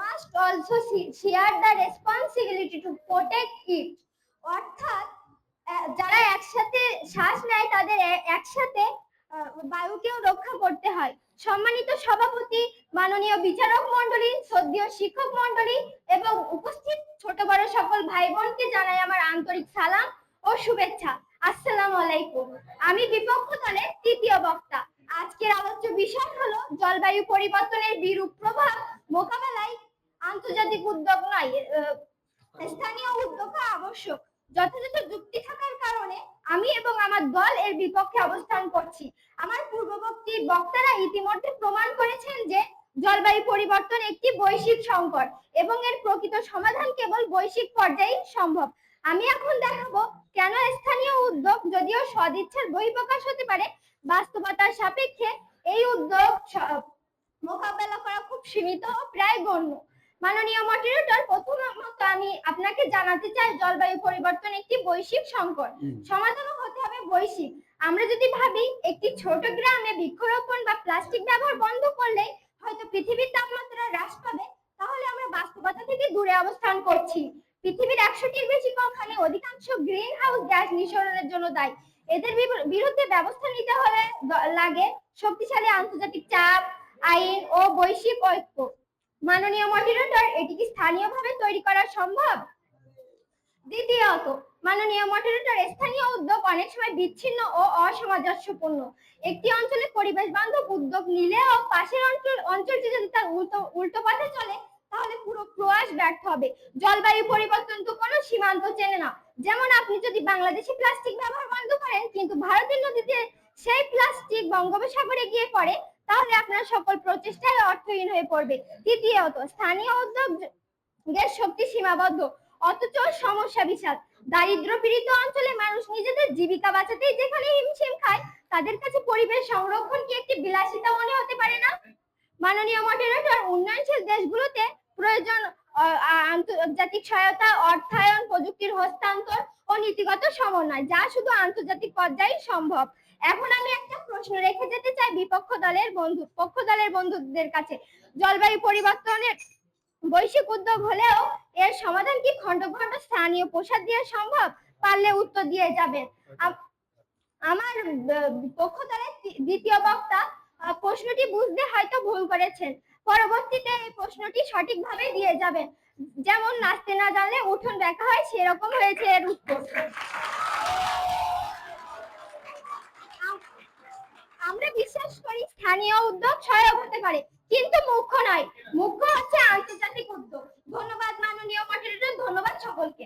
must also share the responsibility to protect it. অর্থাৎ যারা একসাথে শ্বাস নেয়, তাদের একসাথে বায়ুকেও রক্ষা করতে হয়। সম্মানিত সভাপতি, মাননীয় বিচারক মণ্ডলী, শ্রদ্ধেয় শিক্ষক মণ্ডলী এবং উপস্থিত ছোট বড় সকল ভাই বোনকে জানাই আমার আন্তরিক সালাম ও শুভেচ্ছা। আসসালামু আলাইকুম। আমি বিপক্ষ দলের তৃতীয় বক্তা। আজকের আলোচ্য বিষয় হলো জলবায়ু পরিবর্তনের বিরূপ প্রভাব মোকাবেলায় আন্তর্জাতিক উদ্যোগ নয় স্থানীয় উদ্যোগ আবশ্যক। যথাযথ যুক্তি থাকার কারণে আমি এবং আমার দল এর বিপক্ষে অবস্থান করছি। আমার পূর্ববর্তী বক্তারা ইতিমধ্যে প্রমাণ করেছেন যে জলবায়ু পরিবর্তন একটি বৈশ্বিক সংকট এবং এর প্রকৃত সমাধান কেবল বৈশ্বিক পর্যায়ে সম্ভব। আমি এখন দেখাবো কেন স্থানীয় উদ্যোগ যদিও সদিচ্ছার বহিঃপ্রকাশ হতে পারে, বাস্তবতার সাপেক্ষে এই উদ্যোগ সীমিত ও প্রায় গণ্য মাননীয় মডারেটর প্রথমত আমি আপনাকে জানাতে চাই জলবায়ু পরিবর্তন একটি বৈশ্বিক সংকট। সমাধানও হতে হবে বৈশ্বিক। আমরা যদি ভাবি একটি ছোট গ্রামে বৃক্ষরোপণ বা প্লাস্টিক ব্যবহার বন্ধ করলে হয়তো পৃথিবীর তাপমাত্রা হ্রাস পাবে তাহলে আমরা বাস্তবতা থেকে দূরে অবস্থান করছি। পৃথিবীর একশোটির বেশি কোম্পানি অধিকাংশ গ্রিন হাউস গ্যাস নিঃসরণের জন্য দায়ী। এদের বিরুদ্ধে ব্যবস্থা নিতে হলে লাগে শক্তিশালী আন্তর্জাতিক চাপ আইন ও বৈশ্বিক ঐক্য। মাননীয় মডারেটর, এটি কি স্থানীয়ভাবে তৈরি করা সম্ভব? দ্বিতীয়ত, মাননীয় মডারেটর, স্থানীয় উদ্যোগ অনেক সময় বিচ্ছিন্ন ও অসামঞ্জস্যপূর্ণ। একটি অঞ্চলে পরিবেশ বান্ধব উদ্যোগ নিলেও পাশের অঞ্চল অঞ্চলটি যদি তার উল্টো উল্টো পথে চলে, তাহলে পুরো প্রয়াস ব্যর্থ হবে। জলবায়ু পরিবর্তন তো কোনো সীমান্ত চেনে না। যেমন আপনি যদি বাংলাদেশে প্লাস্টিক ব্যবহার বন্ধ করেন, কিন্তু ভারতের নদীতে সেই প্লাস্টিক বঙ্গোপসাগরে গিয়ে পড়ে তাহলে আপনার সকল প্রচেষ্টাই অর্থহীন হয়ে পড়বে। তৃতীয়ত স্থানীয় উদ্যোগের শক্তি সীমাবদ্ধ, অথচ সমস্যা বিশাল। দারিদ্র পীড়িত অঞ্চলে মানুষ নিজেদের জীবিকা বাঁচাতেই যেখানে হিমশিম খায়, তাদের কাছে পরিবেশ সংরক্ষণ কি একটি বিলাসিতা মনে হতে পারে না? মাননীয় মডারেটর উন্নয়নশীল দেশগুলোতে প্রয়োজন আন্তর্জাতিক সহায়তা, অর্থায়ন, প্রযুক্তির হস্তান্তর ও নীতিগত সমন্বয়, যা শুধু আন্তর্জাতিক পর্যায়ে সম্ভব। এখন আমি একটা প্রশ্ন রেখে যেতে চাই বিপক্ষ দলের বন্ধু, পক্ষ দলের বন্ধুদের কাছে। জলবায়ু পরিবর্তনের বৈশ্বিক উদ্যোগ হলেও এর সমাধান কি খন্ড খন্ড স্থানীয় প্রসাদ দিয়ে সম্ভব? পারলে উত্তর দিয়ে যাবে আম- আমার পক্ষ দলের দ্বিতীয় বক্তা প্রশ্নটি বুঝতে হয়তো ভুল করেছেন। পরবর্তীতে এই প্রশ্নটি সঠিকভাবে দিয়ে যাবেন। যেমন, নাচতে না জানলে উঠোন দেখা হয়, সেরকম হয়েছে এর উত্তর আম- আমরা বিশ্বাস করি স্থানীয় উদ্যোগ সহায়ক হতে পারে, কিন্তু মুখ্য নয়। মুখ্য হচ্ছে আন্তর্জাতিক উদ্যোগ। ধন্যবাদ মাননীয় মডারেটর ধন্যবাদ সকলকে।